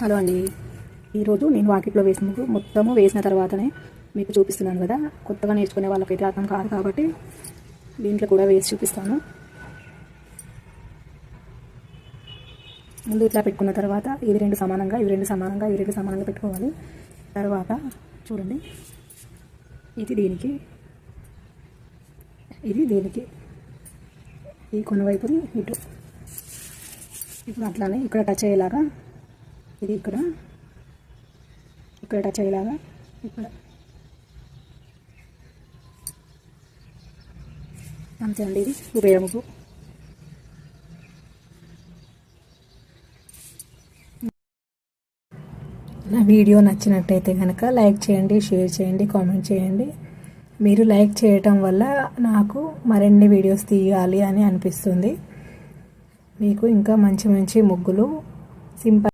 Hello అండి. ఈరోజు నేను వాకిట్లో వేసిన మొత్తము వేసిన తర్వాతనే మీకు చూపిస్తున్నాను కదా. కొత్తగా నేర్చుకునే వాళ్ళకైతే అర్థం కాదు కాబట్టి దీంట్లో కూడా వేసి చూపిస్తాను. ముందు ఇట్లా పెట్టుకున్న తర్వాత ఇవి రెండు సమానంగా ఇవి రెండు సమానంగా ఇవి రెండు సమానంగా పెట్టుకోవాలి. తర్వాత చూడండి. ఇది దీనికి ఇది దీనికి. ఈ కొన వైపుది ఇటు. ఇప్పుడు అట్లానే ఇక్కడ టచ్ అయ్యేలాగా ఇది ఇక్కడ. ఇక్కడ టచ్ అయ్యేలాగా. ఇక్కడ. అంతే అండి ఇది ఉపయోగము నా వీడియో నచ్చినట్టయితే కనుక లైక్ చేయండి షేర్ చేయండి కామెంట్ చేయండి. మీరు లైక్ చేయటం వల్ల నాకు మరిన్ని వీడియోస్ తీయాలి అని అనిపిస్తుంది. మీకు ఇంకా మంచి మంచి ముగ్గులు సింపల్